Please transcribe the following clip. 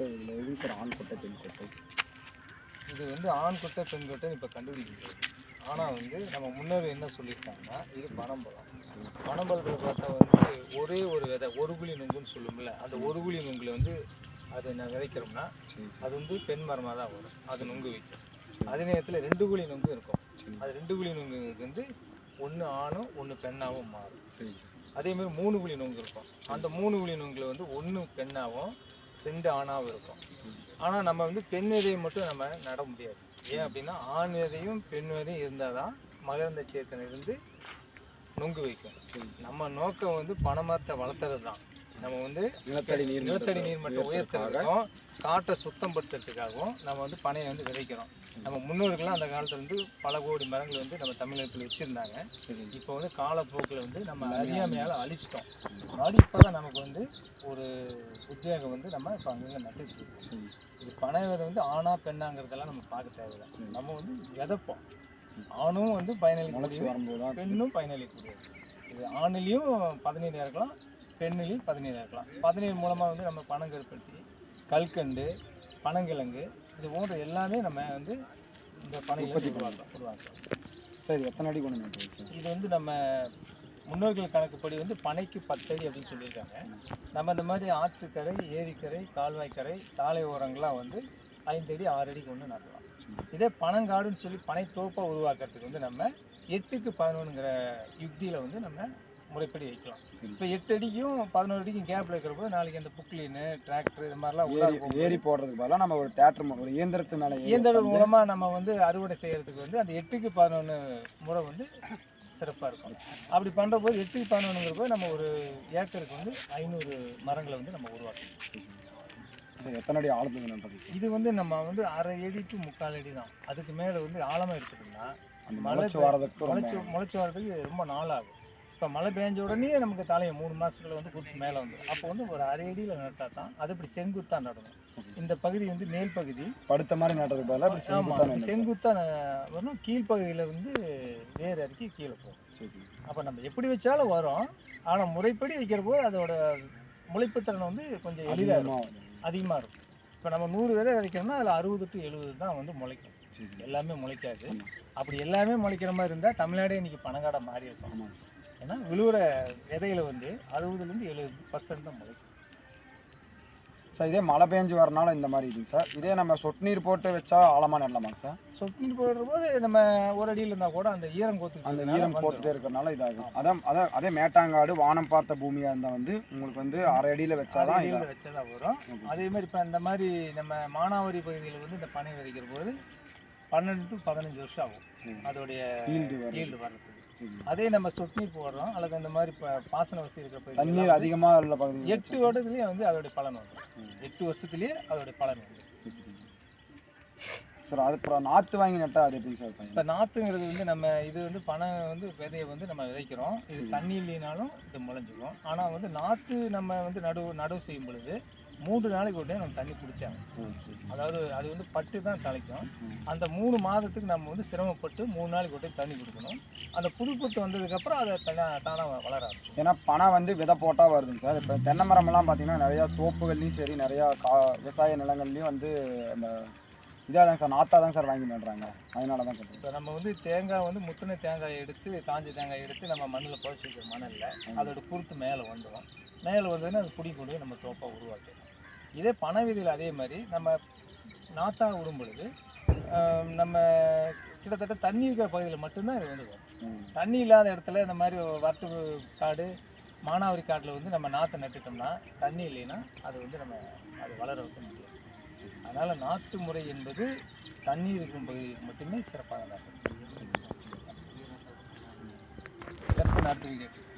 Sir இதில் எது sir ஆண் கொட்டை பெண் கொட்டை? இது வந்து ஆண் கொட்டை பெண் கொட்டை இப்போ கண்டுபிடிக்க முடியாது ஆனால் வந்து நம்ம முன்னோர் என்ன சொல்லியிருக்காங்கன்னா இது பனம்பழம். பனம்பழத்தில் பார்த்தா வந்து ஒரே ஒரு விதை ஒரு குழி நுங்குன்னு சொல்லும்ல அந்த ஒரு குழி நுங்குல வந்து அதை நான் விதைக்கிறோம்னா அது வந்து பெண் மரமாக தான் வரும். அது நுங்கு வைக்கும். அதே நேரத்தில் ரெண்டு குழி நுங்கு இருக்கும். அது ரெண்டு குழி நுங்கு வந்து ஒன்று ஆணும் ஒன்று பெண்ணாகவும் மாறும். சரி அதே மாதிரி மூணு குழி நுங்கு இருக்கும். அந்த மூணு குழி நுங்குல வந்து ஒன்று பெண்ணாகவும் ரெண்டு ஆணாகவும் இருக்கும். ஆனால் நம்ம வந்து பெண் விதையை மட்டும் நம்ம நட முடியாது. ஏன் அப்படின்னா ஆண் விதையும் பெண் விதையும் இருந்தால் தான் மகரந்த சேத்தனை இருந்து நொங்கு வைக்கும். சரி நம்ம நோக்கம் வந்து பணமரத்தை வளர்த்துறது தான். நம்ம வந்து நிலத்தடி நீர் நிலத்தடி நீர் மட்டம் உயர்த்துறதுக்கும் காற்றை சுத்தம் படுத்துறதுக்காகவும் நம்ம வந்து பனையை வந்து விதைக்கிறோம். நம்ம முன்னோர்கள்லாம் அந்த காலத்துல இருந்து பல கோடி மரங்கள் வந்து நம்ம தமிழகத்தில் வச்சுருந்தாங்க. சரி. இப்போ வந்து காலப்போக்கில் வந்து நம்ம அறியாமையால் அழிச்சிட்டோம். மறுபடி இப்போ தான் நமக்கு வந்து ஒரு உத்வேகம் வந்து நம்ம இப்போ அங்கங்கே நட்டுட்டு இருக்கோம். இது பனை விதை வந்து ஆணா பெண்ணாங்கிறதெல்லாம் நம்ம பார்க்க தேவையில்லை. நம்ம வந்து விதைப்போம். ஆணும் வந்து வரும்போது தான் பெண்ணும் பயனளிக்கக்கூடியது. இது ஆணிலையும் பதினீர் இருக்கலாம் பெண்ணிலையும் பதினீர் இருக்கலாம். பதினீர் மூலமாக வந்து நம்ம பனங்கருப்பட்டி கல்கண்டு பனங்கிழங்கு இது போன்ற எல்லாமே நம்ம வந்து இந்த உற்பத்தி உருவாக்கலாம் உருவாக்கலாம். சரி எத்தனை அடி கொண்டு இது வந்து நம்ம முன்னோர்கள் கணக்குப்படி வந்து பனைக்கு பத்தடி அப்படின்னு சொல்லியிருக்காங்க. நம்ம இந்த மாதிரி ஆற்றுக்கரை ஏரிக்கரை கால்வாய்க்கரை சாலை ஓரங்கள்லாம் வந்து ஐந்து அடி ஆறு அடி கொண்டு நடலாம் இதே பனங்காடுன்னு சொல்லி பனை தோப்பை உருவாக்குறதுக்கு வந்து நம்ம எட்டுக்கு பதினொன்றுங்கிற யுக்தியில் வந்து நம்ம முறைப்படி வைக்கலாம். இப்போ எட்டு அடிக்கும் பதினோரு அடிக்கும் கேப்பில் இருக்கிறப்போ நாளைக்கு அந்த புக்லின்னு டிராக்டர் இது மாதிரிலாம் ஏரி போடுறதுக்கு பதிலாக நம்ம ஒரு தேட்டர் ஒரு இயந்திரத்து மேலே இயந்திரம் மூலமாக நம்ம வந்து அறுவடை செய்யறதுக்கு வந்து அந்த எட்டுக்கு பதினொன்று முறை வந்து சிறப்பாக இருக்கும். அப்படி பண்ணுற போது எட்டுக்கு பதினொன்றுங்கிற போது நம்ம ஒரு ஏக்கருக்கு வந்து ஐநூறு மரங்களை வந்து நம்ம உருவாக்கணும் எத்தனை அடி ஆழத்துக்கு இது வந்து நம்ம வந்து அரை அடி டு முக்கால் அடி தான். அதுக்கு மேலே வந்து ஆழமாக முளைச்சி பெய்- வரதுக்கு முளைச்சி வரதுக்கு ரொம்ப நாள் ஆகும் இப்போ மழை பெஞ்ச உடனே நமக்கு தலையை மூணு மாதத்துல வந்து குறுக்கு மேலே வந்துடும் அப்போ வந்து ஒரு அரை அடியில் நட்டால் தான் அது இப்படி செங்குத்தா நடணும் இந்த பகுதி வந்து மேல் பகுதி. படுத்த மாதிரி பதிலாக இப்படி ஆமாம் செங்குத்தா நடுறது. செங்குத்தா ந- வரணும். கீழ்ப்பகுதியில் வந்து வேர் அறுக்கி கீழே போகும். அப்போ நம்ம எப்படி வச்சாலும் வரும். ஆனால் முறைப்படி வைக்கிற போது அதோட முளைப்புத்திறன் வந்து கொஞ்சம் எளிதாக இருக்கும். அதிகமாக இருக்கும். இப்போ நம்ம நூறு விதை விதைக்கிறோம்னா அதில் அறுபது டு எழுபது தான் வந்து முளைக்கும். எல்லாமே முளைக்காது. அப்படி எல்லாமே முளைக்கிற மாதிரி இருந்தால் தமிழ்நாடே இன்னைக்கு பனங்காடை மாறி இருக்கும். ஏன்னா விழுவுற விதையில வந்து அறுபதுலேருந்து எழுபது பர்சன்ட் தான் முளைக்கும் சார் இதே மழை பெஞ்சு வரனால இந்த மாதிரி இதுங்க சார். இதே நம்ம சொட்டு நீர் போட்டு வச்சா ஆழமாக நடலாமாங்க சார்? சொட்டு போடுற போது நம்ம ஒரு அடியில் இருந்தால் கூட அந்த ஈரம் அந்த கோத்துக்கு ஈரம் போட்டுட்டே இருக்கிறனால இதாகும் அதான் அதான் அதே மேட்டாங்காடு வானம் பார்த்த பூமியாக இருந்தால் வந்து உங்களுக்கு வந்து அரை அடியில் வச்சாதான் அடியில் வச்சதா வரும். அதே மாதிரி இப்போ இந்த மாதிரி நம்ம மானாவாரி பகுதியில் வந்து இந்த பனை விதைக்கிற போது பன்னெண்டு டு பதினஞ்சு வருஷம் ஆகும். அதோடைய ஈல்டு ஈல்டு வர்றதுக்கு. அதே நம்ம சொட்டு நீர் போடுறோம் அல்லது இந்த மாதிரி இப்போ பாசன வசதி இருக்கிற தண்ணீர் அதிகமாக உள்ள பகுதி எட்டு வருடத்துலேயே வந்து அதோடைய பலன் வந்துடும். ம். எட்டு வருஷத்துலேயே அதோடைய பலன் வந்துடும். சார் அது அப்புறம் நாற்று வாங்கி நட்டா அது எப்படி சார் இப்போ நாற்றுங்கிறது வந்து நம்ம இது வந்து பனை வந்து விதையை வந்து நம்ம விதைக்கிறோம். இது தண்ணி இல்லைனாலும் இது முளைஞ்சிக்கும் ஆனால் வந்து நாற்று நம்ம வந்து நடுவு நடவு செய்யும் பொழுது மூன்று நாளைக்கு உடனே நம்ம தண்ணி குடிச்சாங்க. அதாவது அது வந்து பட்டு தான் தலைக்கும். அந்த மூணு மாதத்துக்கு நம்ம வந்து சிரமப்பட்டு மூணு நாளைக்கு உடனே தண்ணி கொடுக்கணும். அந்த புது புத்து வந்ததுக்கப்புறம் அதை தனா தானாக வளர ஆரம்பிக்கும் ஏன்னா பணம் வந்து விதை போட்டால் வருதுங்க சார் இப்போ தென்னை மரமெல்லாம் பார்த்தீங்கன்னா நிறையா தோப்புகள்லையும் சரி நிறையா கா விவசாய நிலங்கள்லையும் வந்து அந்த இதாக தாங்க சார் நாத்தா தான் சார் வாங்கி நடுறாங்க அதனால தான் கேட்டேன். இப்போ நம்ம வந்து தேங்காய் வந்து முத்தின தேங்காயை எடுத்து காஞ்ச தேங்காய் எடுத்து நம்ம மண்ணில் புதைச்சி வைக்கிற மணலில் அதோட குருத்து மேலே வந்துடும் மேலே வந்ததுன்னா அது புடி கொண்டு நம்ம தோப்பாக உருவாக்கிடும். இதே பனை விதியில் அதே மாதிரி நம்ம நாத்தா விடும் பொழுது நம்ம கிட்டத்தட்ட தண்ணி இருக்கிற பகுதியில் மட்டும்தான் இது வந்து வரும். ம். தண்ணி இல்லாத இடத்துல இந்த மாதிரி வட்டு காடு மானாவாரி காட்டில் வந்து நம்ம நாற்றை நட்டுட்டோம்னா தண்ணி இல்லைன்னா அது வந்து நம்ம அது வளர வைக்க முடியாது. அதனால் நாட்டு முறை என்பது தண்ணீர் இருக்கும் பகுதியில் மட்டுமே சிறப்பாக நடக்கும். நாட்டு